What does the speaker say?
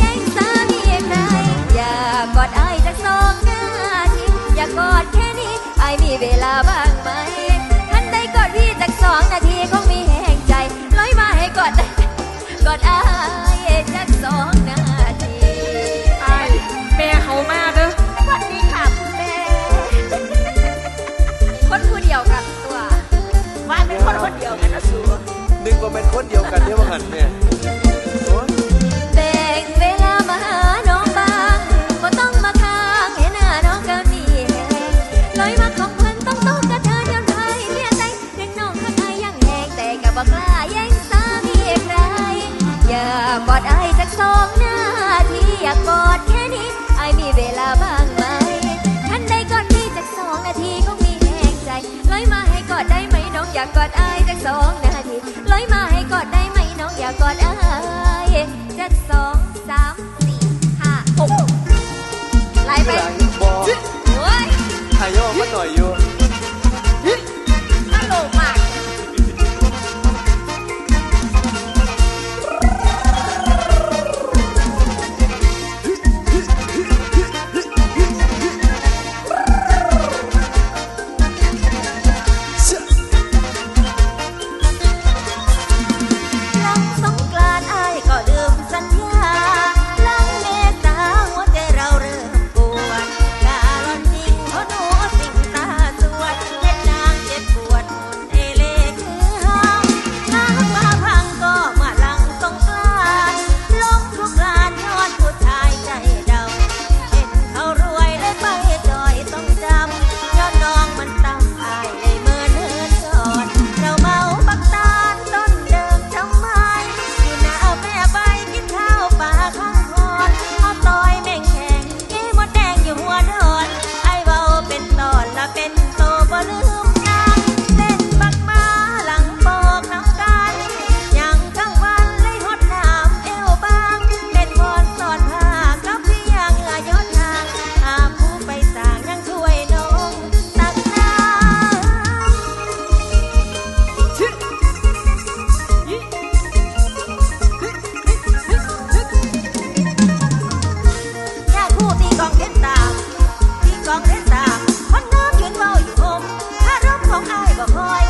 ย่งสามีใคร อยากอดไอ้จากสองนาทิอยากอดแค่นี้ไอ้มีเวลาบ้างไหมท่นไดกอดพี่จากสองนาทีคงมีแหงใจร้อยมาให้กอดกอดไอ้จากสองนาทีไอ้แม่เขามาด้อสวัสดีค่ะคุณแม่คนเดียวกันตัวว่าเป็นคนเดียวกันนะสูนึกว่าเป็นคนเดียวกันเนี่ยาหันแม่ อยากกอดอายจักสองนาทีลอยมาให้กอดได้ไหมน้องอยากกอดอายจักสองสามสี่ห้าหกไล่ไปโอ้ยหายโยกมาหน่อยโย่ คนงามยืนเว้าอยู่อมถ้าร่มของอายบ่คอย